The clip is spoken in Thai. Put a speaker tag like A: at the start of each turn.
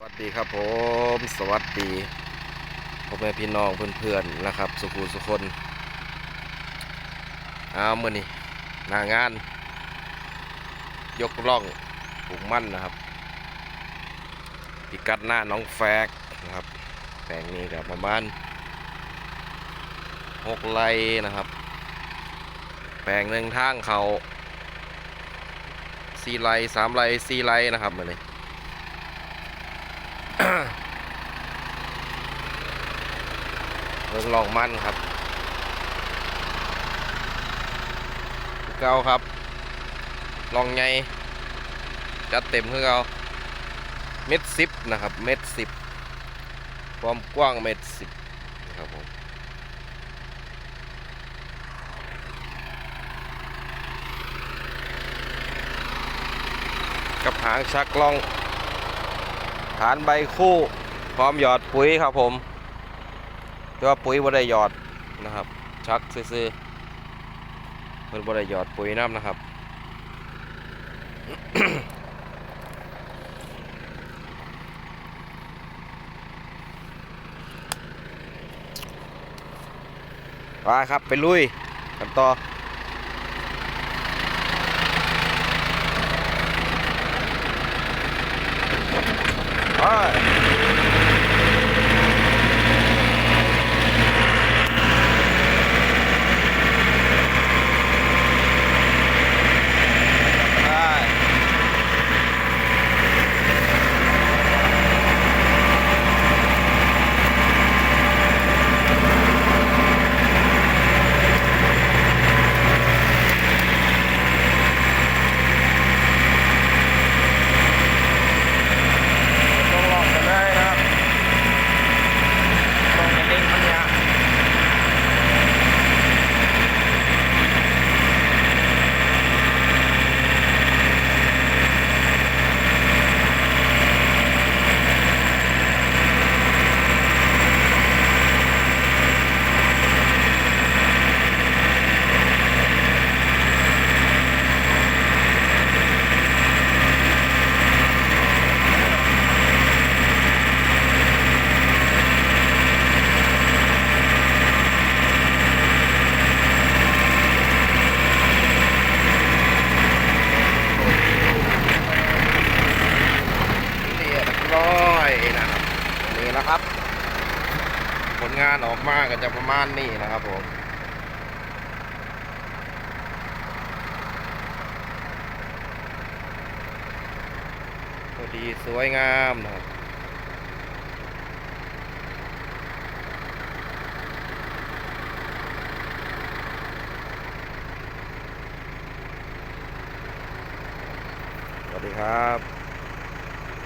A: สวัสดีครับผม สวัสดีพ่อแม่พี่น้องเพื่อนๆนะครับ สุขูสุคนเอามื่อนี้หน้างาน ยกล่องปลูกมั่นนะครับพิกัดหน้าน้องแฟกนะครับแปลงนี้กับประมาณหกไร่นะครับ แปลงหนึ่งทางเขาสี่ไร่สามไร่สี่ไร่นะครับเมื่อนี้ เบิ่งลองมันครับเก่าครับ ลองไงจัดเต็มคือเก่าเม็ดสิบนะครับ เม็ดสิบความกว้างเม็ดสิบครับผมกับหางชักลอง ฐานใบคู่ พร้อมหยอดปุ๋ยครับผม แต่ว่าปุ๋ยบ่ได้หยอดนะครับ ชักซื้อเพิ่นบ่ได้หยอดปุ๋ยน้ำนะครับไปครับ ไปลุยกันต่อไปได้ต้องลองกันได้นะครับลองกันเด้งมันยาก เรียบ ร้อยนะครับนี่นะครับ ผลงานออกมาก็จะประมาณนี้นะครับผมพอดีสวยงามนะครับสวัสดีครับ